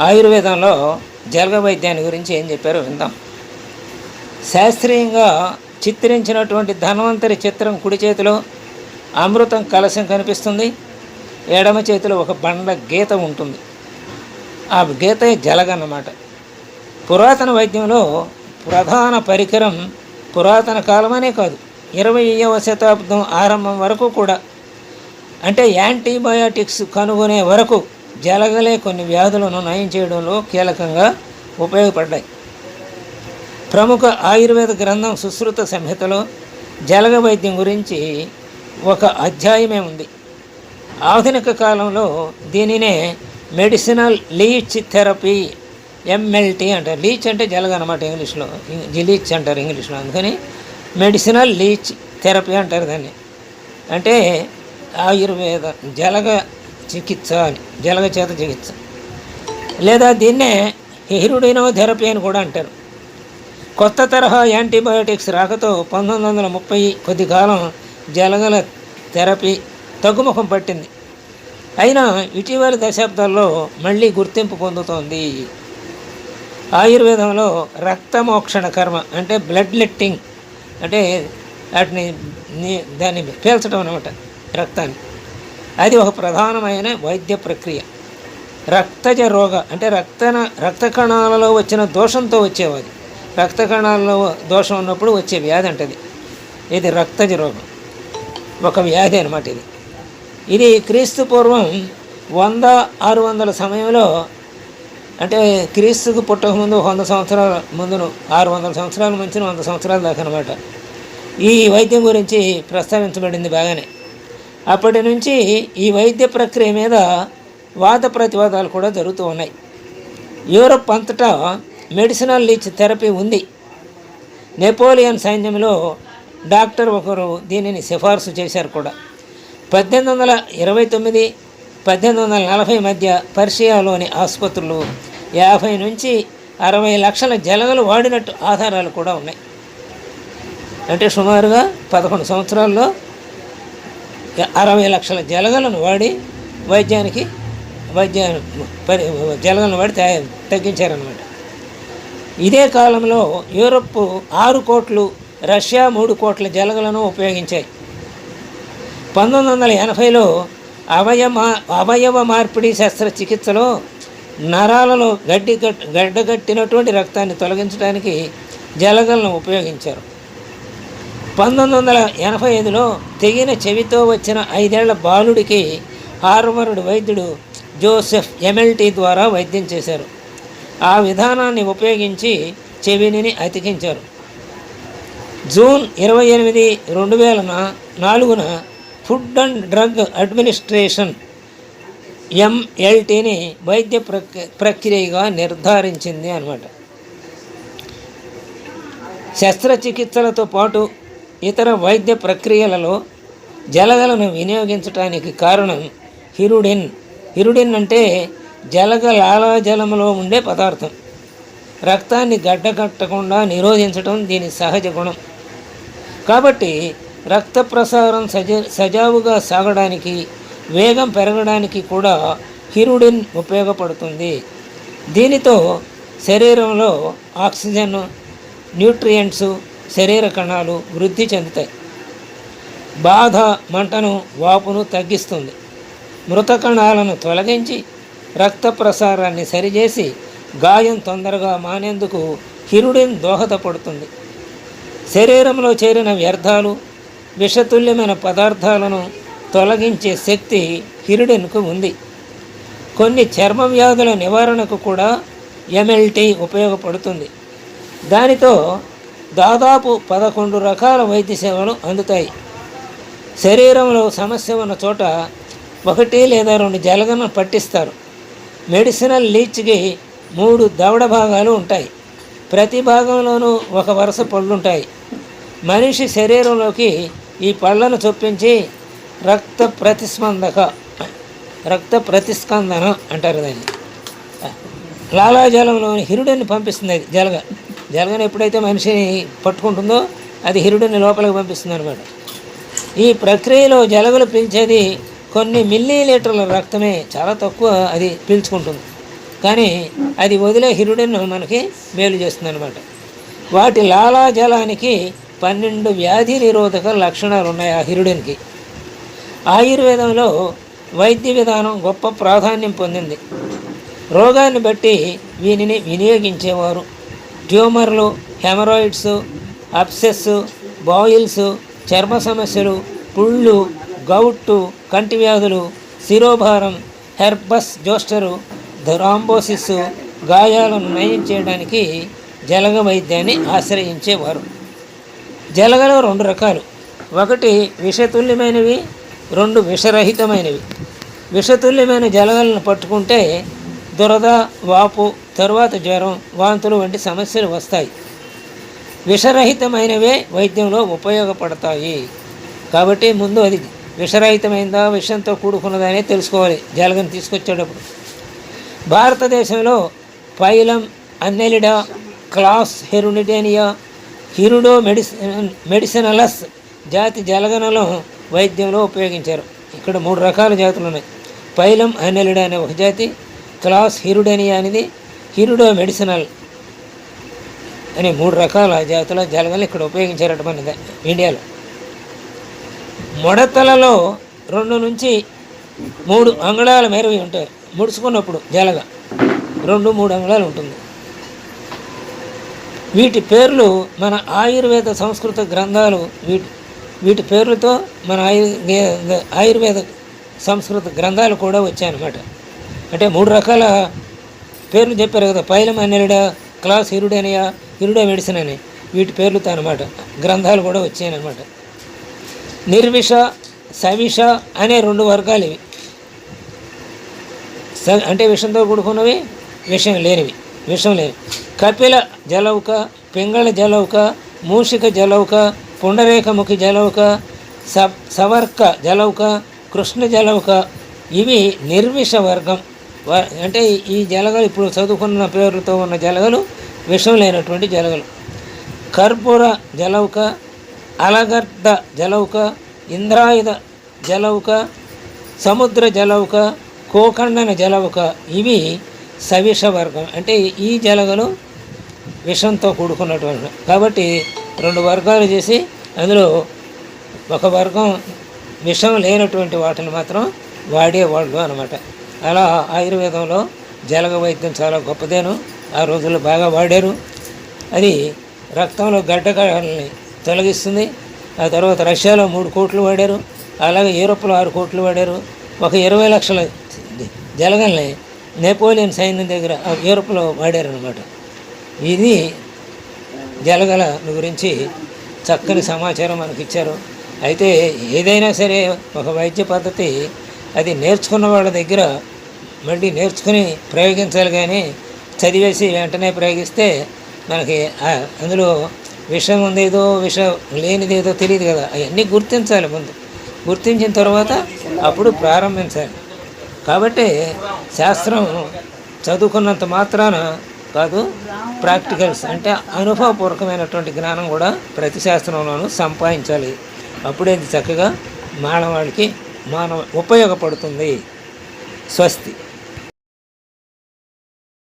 ఆయుర్వేదంలో జలగ వైద్యాన్ని గురించి ఏం చెప్పారో విందాం. శాస్త్రీయంగా చిత్రించినటువంటి ధన్వంతరి చిత్రం కుడి చేతిలో అమృతం కలశం కనిపిస్తుంది. ఎడమ చేతిలో ఒక బండ గీత ఉంటుంది. ఆ గీత జలగన్నమాట పురాతన వైద్యంలో ప్రధాన పరికరం పురాతన కాలమనే కాదు ఇరవయవ శతాబ్దం ఆరంభం వరకు కూడా. అంటే యాంటీబయాటిక్స్ కనుగొనే వరకు జలగలే కొన్ని వ్యాధులను నయం చేయడంలో కీలకంగా ఉపయోగపడ్డాయి. ప్రముఖ ఆయుర్వేద గ్రంథం సుశ్రుత సంహితలో జలగ వైద్యం గురించి ఒక అధ్యాయమే ఉంది. ఆధునిక కాలంలో దీనినే మెడిసినల్ లీచ్ థెరపీ ఎంఎల్టీ అంటారు. లీచ్ అంటే జలగ అనమాట ఇంగ్లీష్లో. లీచ్ అంటారు ఇంగ్లీష్లో అందుకని మెడిసినల్ లీచ్ థెరపీ అంటారు దాన్ని. అంటే ఆయుర్వేద జలగ చికిత్స అని జలగ చేత చికిత్స. లేదా దీన్నే హిరుడినో థెరపీ అని కూడా అంటారు. కొత్త తరహా యాంటీబయోటిక్స్ రాకతో పంతొమ్మిది వందల ముప్పై కొద్ది కాలం జలగల థెరపీ తగ్గుముఖం పట్టింది. అయినా ఇటీవలి దశాబ్దాల్లో మళ్ళీ గుర్తింపు పొందుతోంది. ఆయుర్వేదంలో రక్తమోక్షణ కర్మ అంటే బ్లడ్ లెట్టింగ్ అంటే వాటిని దాన్ని పీల్చడం అనమాట రక్తాన్ని. అది ఒక ప్రధానమైన వైద్య ప్రక్రియ. రక్తజ రోగ అంటే రక్తన రక్త కణాలలో వచ్చిన దోషంతో వచ్చేవాది. రక్త కణాలలో దోషం ఉన్నప్పుడు వచ్చే వ్యాధి అంటది. ఇది రక్తజ రోగం. ఒక వ్యాధి అనమాట ఇది. ఇది క్రీస్తు పూర్వం వంద ఆరు వందల సమయంలో అంటే క్రీస్తుకు పుట్టకముందు వంద సంవత్సరాల ముందును ఆరు వందల సంవత్సరాల నుంచి వంద సంవత్సరాల దాకా అనమాట ఈ వైద్యం గురించి ప్రస్తావించబడింది బాగానే. అప్పటి నుంచి ఈ వైద్య ప్రక్రియ మీద వాద ప్రతివాదాలు కూడా జరుగుతూ ఉన్నాయి. యూరప్ అంతటా మెడిసినల్ లీచ్ థెరపీ ఉంది. నెపోలియన్ సైన్యంలో డాక్టర్ ఒకరు దీనిని సిఫార్సు చేశారు కూడా. పద్దెనిమిది వందల ఇరవై తొమ్మిది పద్దెనిమిది వందల నలభై మధ్య పర్షియాలోని ఆసుపత్రులు యాభై నుంచి అరవై లక్షల జలగలు వాడినట్టు ఆధారాలు కూడా ఉన్నాయి. అంటే సుమారుగా పదకొండు సంవత్సరాల్లో అరవై లక్షల జలగలను వాడి వైద్యానికి వైద్య పరి జలగలను వాడి తగ్గించారనమాట ఇదే కాలంలో యూరప్ ఆరు కోట్లు రష్యా మూడు కోట్ల జలగలను ఉపయోగించాయి. పంతొమ్మిది వందల ఎనభైలో అవయవ అవయవ మార్పిడి శస్త్రచికిత్సలో నరాలలో గడ్డి గడ్డగట్టినటువంటి రక్తాన్ని తొలగించడానికి జలగలను ఉపయోగించారు. పంతొమ్మిది వందల ఎనభై ఐదులో తెగిన చెవితో వచ్చిన ఐదేళ్ళ బాలుడికి హార్వర్డ్ వైద్యుడు జోసెఫ్ ఎమ్ఎల్టీ ద్వారా వైద్యం చేశారు. ఆ విధానాన్ని ఉపయోగించి చెవిని అతికించారు. జూన్ ఇరవై ఎనిమిది రెండు వేల నాలుగున ఫుడ్ అండ్ డ్రగ్ అడ్మినిస్ట్రేషన్ ఎంఎల్టీని వైద్య ప్రక్రియగా నిర్ధారించింది అన్నమాట. శస్త్రచికిత్సలతో పాటు ఇతర వైద్య ప్రక్రియలలో జలగలను వినియోగించడానికి కారణం హిరుడిన్. హిరుడిన్ అంటే జలగ లాలాజలంలో ఉండే పదార్థం. రక్తాన్ని గడ్డకట్టకుండా నిరోధించడం దీని సహజ గుణం. కాబట్టి రక్త ప్రసారం సజ సజావుగా సాగడానికి వేగం పెరగడానికి కూడా హిరుడిన్ ఉపయోగపడుతుంది. దీనితో శరీరంలో ఆక్సిజన్ న్యూట్రియంట్స్ శరీర కణాలు వృద్ధి చెందుతాయి. బాధ మంటను వాపును తగ్గిస్తుంది. మృత కణాలను తొలగించి రక్త ప్రసారాన్ని సరిచేసి గాయం తొందరగా మానేందుకు హిరుడిన్ దోహదపడుతుంది. శరీరంలో చేరిన వ్యర్థాలు విషతుల్యమైన పదార్థాలను తొలగించే శక్తి హిరుడిన్కు ఉంది. కొన్ని చర్మ వ్యాధుల నివారణకు కూడా ఎంఎల్టీ ఉపయోగపడుతుంది. దానితో దాదాపు పదకొండు రకాల వైద్య సేవలు అందుతాయి. శరీరంలో సమస్య ఉన్న చోట ఒకటి లేదా రెండు జలగలను పట్టిస్తారు. మెడిసినల్ లీచ్కి మూడు దవడ భాగాలు ఉంటాయి. ప్రతి భాగంలోనూ ఒక వరుస పళ్ళుంటాయి. మనిషి శరీరంలోకి ఈ పళ్ళను చొప్పించి రక్త ప్రతిస్పందక రక్త ప్రతిస్పందన అంటారు దాన్ని. లాలాజలంలోని హిరుడిని పంపిస్తుంది అది జలగ. జలగన ఎప్పుడైతే మనిషిని పట్టుకుంటుందో అది హిరుడిని లోపలికి పంపిస్తుంది అనమాట ఈ ప్రక్రియలో జలగలు పీల్చేది కొన్ని మిల్లీ లీటర్ల రక్తమే చాలా తక్కువ అది పీల్చుకుంటుంది. కానీ అది వదిలే హిరుడిని మనకి మేలు చేస్తుంది అనమాట వాటి లాలాజలానికి పన్నెండు వ్యాధి నిరోధక లక్షణాలు ఉన్నాయి ఆ హిరుడినికి ఆయుర్వేదంలో వైద్య విధానం గొప్ప ప్రాధాన్యం పొందింది. రోగాన్ని బట్టి వీనిని వినియోగించేవారు. ట్యూమర్లు హెమరాయిడ్స్ అప్సెస్ బాయిల్స్ చర్మ సమస్యలు పుళ్ళు గౌట్టు కంటి వ్యాధులు శిరోభారం హెర్బస్ జోస్టరు థ్రాంబోసిస్ గాయాలను నయం చేయడానికి జలగ వైద్యాన్ని ఆశ్రయించేవారు. జలగలు రెండు రకాలు. ఒకటి విషతుల్యమైనవి రెండు విషరహితమైనవి. విషతుల్యమైన జలగలను పట్టుకుంటే దురద వాపు తరువాత జ్వరం వాంతులు వంటి సమస్యలు వస్తాయి. విషరహితమైనవే వైద్యంలో ఉపయోగపడతాయి. కాబట్టి ముందు అది విషరహితమైందా విషంతో కూడుకున్నదనే తెలుసుకోవాలి. జలగని తీసుకొచ్చేటప్పుడు. భారతదేశంలో పైలం అన్నెలిడా క్లాస్ హెరునిడేనియా హిరుడో మెడిసిన్ మెడిసినలస్ జాతి జలగనలో వైద్యంలో ఉపయోగించారు. ఇక్కడ మూడు రకాల జాతులు ఉన్నాయి పైలం అన్నెలిడా అనే ఒక జాతి క్లాస్ హిరుడేనియా అనేది హిరుడో మెడిసినల్ అనే మూడు రకాల జాతుల జలగలు ఇక్కడ ఉపయోగించారట మన ఇండియాలో. మొడతలలో రెండు నుంచి మూడు అంగుళాల మేరవి ఉంటాయి. ముడుచుకున్నప్పుడు జలగ రెండు మూడు అంగుళాలు ఉంటుంది. వీటి పేర్లు మన ఆయుర్వేద సంస్కృత గ్రంథాలు వీటి వీటి పేర్లతో మన ఆయుర్వేద ఆయుర్వేద సంస్కృత గ్రంథాలు కూడా వచ్చాయన్నమాట. అంటే మూడు రకాల పేర్లు చెప్పారు కదా. పైలం అనేడా క్లాస్ హిరుడనియా హిరుడే మెడిసిన్ అని వీటి పేర్లతో అనమాట గ్రంథాలు కూడా వచ్చాయనమాట నిర్విష సవిష అనే రెండు వర్గాలు ఇవి. స అంటే విషంతో కూడుకున్నవి విషయం లేనివి విషం లేని కపిల జలౌక పింగళ జలౌక మూషిక జలౌక పుండరేఖముఖి జలౌక స సవర్క జలౌక కృష్ణ జలౌక ఇవి నిర్విష వర్గం. అంటే ఈ జలగలు ఇప్పుడు చదువుకున్న పేరుతో ఉన్న జలగలు విషం లేనటువంటి జలగలు. కర్పూర జలౌక అలగర్ద జలౌక ఇంద్రాయుధ జలౌక సముద్ర జలౌక కోకండన జలౌక ఇవి సవిష వర్గం. అంటే ఈ జలగలు విషంతో కూడుకున్నటువంటి. కాబట్టి రెండు వర్గాలు చేసి అందులో ఒక వర్గం విషం లేనటువంటి వాటిని మాత్రం వాడేవాళ్ళు అనమాట అలా ఆయుర్వేదంలో జలగ వైద్యం చాలా గొప్పదేను. ఆ రోజుల్లో బాగా వాడారు. అది రక్తంలో గడ్డకాలని తొలగిస్తుంది. ఆ తర్వాత రష్యాలో మూడు కోట్లు వాడారు. అలాగే యూరోప్లో ఆరు కోట్లు వాడారు. ఒక ఇరవై లక్షల జలగల్ని నెపోలియన్ సైన్యం దగ్గర యూరోప్లో వాడారనమాట ఇది జలగల గురించి చక్కని సమాచారం మనకి ఇచ్చారు అయితే ఏదైనా సరే ఒక వైద్య పద్ధతి అది నేర్చుకున్న వాళ్ళ దగ్గర మళ్ళీ నేర్చుకుని ప్రయోగించాలి కానీ చదివేసి వెంటనే ప్రయోగిస్తే మనకి అందులో విషయం ఉందేదో విషయం లేనిదేదో తెలియదు కదా. అవన్నీ గుర్తించాలి ముందు. గుర్తించిన తర్వాత అప్పుడు ప్రారంభించాలి. కాబట్టి శాస్త్రం చదువుకున్నంత మాత్రాన కాదు ప్రాక్టికల్స్ అంటే అనుభవపూర్వకమైనటువంటి జ్ఞానం కూడా ప్రతి శాస్త్రంలోనూ సంపాదించాలి. అప్పుడే చక్కగా మానవాళికి మానవ ఉపయోగపడుతుంది. స్వస్తి.